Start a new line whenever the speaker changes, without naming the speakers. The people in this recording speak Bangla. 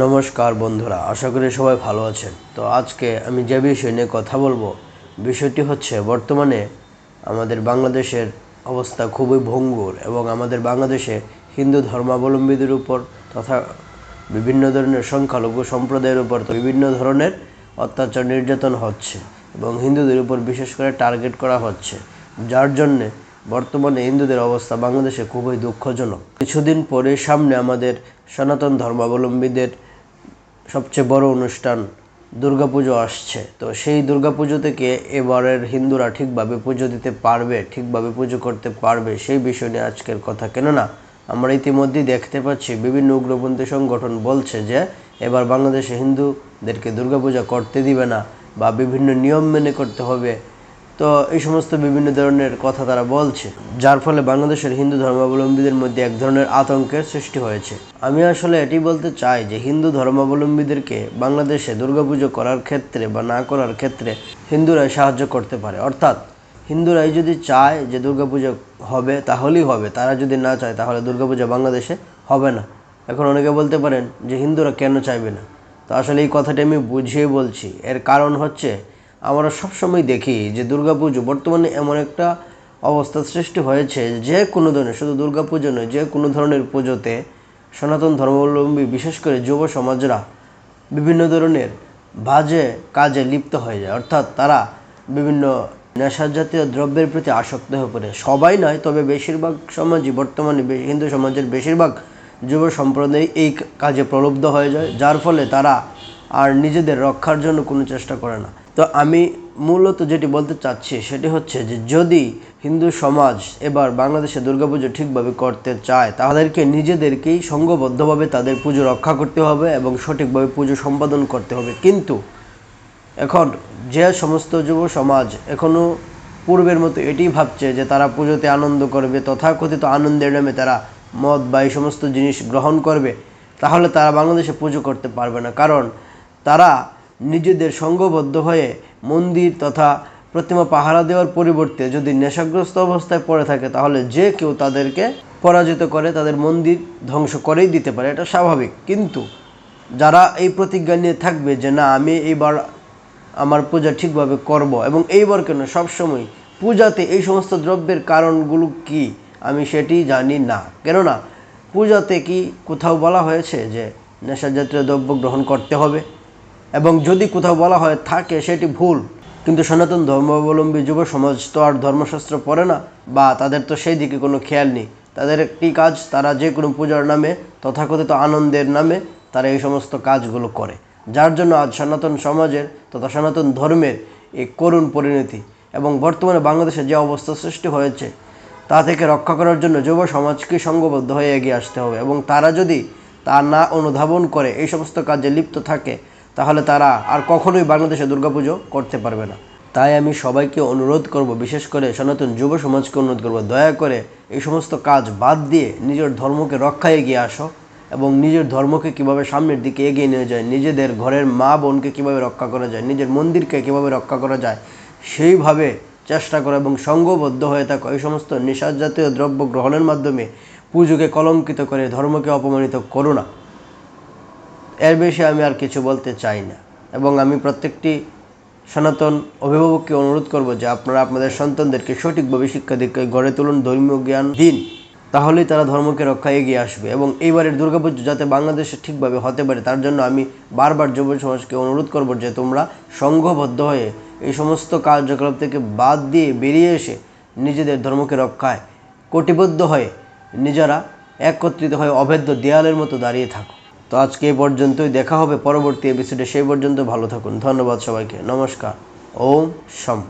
নমস্কার বন্ধুরা, আশা করি সবাই ভালো আছেন। তো আজকে আমি যে বিষয় নিয়ে কথা বলব, বিষয়টি হচ্ছে বর্তমানে আমাদের বাংলাদেশের অবস্থা খুবই ভঙ্গুর এবং আমাদের বাংলাদেশে হিন্দু ধর্মাবলম্বীদের উপর তথা বিভিন্ন ধরনের সংখ্যালঘু সম্প্রদায়ের উপর তো বিভিন্ন ধরনের অত্যাচার নির্যাতন হচ্ছে এবং হিন্দুদের উপর বিশেষ করে টার্গেট করা হচ্ছে। যার জন্যে বর্তমানে হিন্দুদের অবস্থা বাংলাদেশে খুবই দুঃখজনক। কিছুদিন পরে সামনে আমাদের সনাতন ধর্মাবলম্বীদের সবচেয়ে বড় অনুষ্ঠান দুর্গাপুজো আসছে। তো সেই দুর্গাপুজো থেকে এবারের হিন্দুরা ঠিকভাবে পুজো দিতে পারবে, ঠিকভাবে পুজো করতে পারবে, সেই বিষয় নিয়ে আজকের কথা। কেননা, আমরা ইতিমধ্যেই দেখতে পাচ্ছি বিভিন্ন উগ্রপন্থী সংগঠন বলছে যে, এবার বাংলাদেশে হিন্দুদেরকে দুর্গাপূজা করতে দিবে না বা বিভিন্ন নিয়ম মেনে করতে হবে। তো এই সমস্ত বিভিন্ন ধরনের কথা তারা বলছে, যার ফলে বাংলাদেশের হিন্দু ধর্মাবলম্বীদের মধ্যে এক ধরনের আতঙ্কের সৃষ্টি হয়েছে। আমি আসলে এটি বলতে চাই যে হিন্দু ধর্মাবলম্বীদেরকে বাংলাদেশে দুর্গাপুজো করার ক্ষেত্রে বা না করার ক্ষেত্রে হিন্দুরাই সাহায্য করতে পারে। অর্থাৎ হিন্দুরাই যদি চায় যে দুর্গাপুজো হবে, তাহলেই হবে। তারা যদি না চায়, তাহলে দুর্গাপূজা বাংলাদেশে হবে না। এখন অনেকে বলতে পারেন যে হিন্দুরা কেন চাইবে না? তো আসলে এই কথাটি আমি বুঝিয়ে বলছি। এর কারণ হচ্ছে আমরা সবসময় দেখি যে দুর্গাপুজো বর্তমানে এমন একটা অবস্থা সৃষ্টি হয়েছে, যে কোনো ধরনের, শুধু দুর্গাপুজো নয়, যে কোনো ধরনের পুজোতে সনাতন ধর্মাবলম্বী, বিশেষ করে যুব সমাজরা বিভিন্ন ধরনের বাজে কাজে লিপ্ত হয়ে যায়। অর্থাৎ তারা বিভিন্ন নেশা জাতীয় দ্রব্যের প্রতি আসক্ত হয়ে পড়ে। সবাই নয়, তবে বেশিরভাগ সমাজই বর্তমানে হিন্দু সমাজের বেশিরভাগ যুব সম্প্রদায় এই কাজে প্রলুব্ধ হয়ে যায়, যার ফলে তারা আর নিজেদের রক্ষার জন্য কোনো চেষ্টা করে না। তো আমি মূলত যেটি বলতে চাচ্ছি সেটি হচ্ছে যে যদি হিন্দু সমাজ এবার বাংলাদেশে দুর্গাপুজো ঠিকভাবে করতে চায়, তাদেরকে নিজেদেরকেই সংঘবদ্ধভাবে তাদের পুজো রক্ষা করতে হবে এবং সঠিকভাবে পুজো সম্পাদন করতে হবে। কিন্তু এখন যে সমস্ত যুব সমাজ এখনও পূর্বের মতো এটি ভাবছে যে তারা পুজোতে আনন্দ করবে, তথাকথিত আনন্দের নামে তারা মদ বা এই সমস্ত জিনিস গ্রহণ করবে, তাহলে তারা বাংলাদেশে পুজো করতে পারবে না। কারণ তারা নিজেদের সঙ্গবদ্ধ হয়ে মন্দির তথা প্রতিমা পাহারা দেওয়ার পরিবর্তে যদি নেশাগ্রস্ত অবস্থায় পড়ে থাকে, তাহলে যে কেউ তাদেরকে পরাজিত করে, তাদের মন্দির ধ্বংস করেই দিতে পারে, এটা স্বাভাবিক। কিন্তু যারা এই প্রতিজ্ঞা নিয়ে থাকবে যে, না, আমি এইবার আমার পূজা ঠিকভাবে করব এবং এইবার কেন? সবসময় পূজাতে এই সমস্ত দ্রব্যের কারণগুলো কি? আমি সেটি জানি না। কেননা, পূজাতে কি কোথাও বলা হয়েছে যে নেশা জাতীয় দ্রব্য গ্রহণ করতে হবে? এবং যদি কোথাও বলা হয় থাকে, সেটি ভুল। কিন্তু সনাতন ধর্মাবলম্বী যুব সমাজ তো আর ধর্মশাস্ত্র পড়ে না, বা তাদের তো সেই দিকে কোনো খেয়াল নেই। তাদের একটি কাজ, তারা যে কোনো পূজার নামে, তথাকথিত আনন্দের নামে, তারা এই সমস্ত কাজগুলো করে। যার জন্য আজ সনাতন সমাজের তথা সনাতন ধর্মের এই করুণ পরিণতি এবং বর্তমানে বাংলাদেশে যে অবস্থা সৃষ্টি হয়েছে, তা থেকে রক্ষা করার জন্য যুব সমাজকে সংঘবদ্ধ হয়ে এগিয়ে আসতে হবে এবং তারা যদি তা না অনুধাবন করে, এই সমস্ত কাজে লিপ্ত থাকে তাহলে তারা আর কখনোই বাংলাদেশে দুর্গাপুজো করতে পারবে না। তাই আমি সবাইকে অনুরোধ করব, বিশেষ করে সনাতন যুব সমাজকে অনুরোধ করব, দয়া করে এই সমস্ত কাজ বাদ দিয়ে নিজের ধর্মকে রক্ষায় এগিয়ে আসো এবং নিজের ধর্মকে কীভাবে সামনের দিকে এগিয়ে নিয়ে যায়, নিজেদের ঘরের মা বোনকে কীভাবে রক্ষা করা যায়, নিজের মন্দিরকে কীভাবে রক্ষা করা যায়, সেইভাবে চেষ্টা করো এবং সঙ্গবদ্ধ হয়ে থাকো। এই সমস্ত নিশার জাতীয় দ্রব্য গ্রহণের মাধ্যমে পুজোকে কলঙ্কিত করে ধর্মকে অপমানিত করো না। এর বেশি আমি আর কিছু বলতে চাই না। এবং আমি প্রত্যেকটি সনাতন অভিভাবককে অনুরোধ করব যে আপনারা আপনাদের সন্তানদেরকে সঠিকভাবে শিক্ষা দীক্ষায় গড়ে তুলুন ধর্মীয় জ্ঞান, দিন। তাহলেই তারা ধর্মকে রক্ষা এগিয়ে আসবে এবং এইবারের দুর্গাপুজো যাতে বাংলাদেশে ঠিকভাবে হতে পারে, তার জন্য আমি বারবার যুব সমাজকে অনুরোধ করব যে তোমরা সংঘবদ্ধ হয়ে এই সমস্ত কার্যকলাপ থেকে বাদ দিয়ে বেরিয়ে এসে নিজেদের ধর্মকে রক্ষায় কটিবদ্ধ হয়ে নিজেরা একত্রিত হয়ে অভেদ্য দেয়ালের মতো দাঁড়িয়ে থাকো। তো আজকে এই পর্যন্তই, দেখা হবে পরবর্তী এপিসোডে সেই পর্যন্ত ভালো থাকুন। ধন্যবাদ সবাইকে। নমস্কার। ওম শম।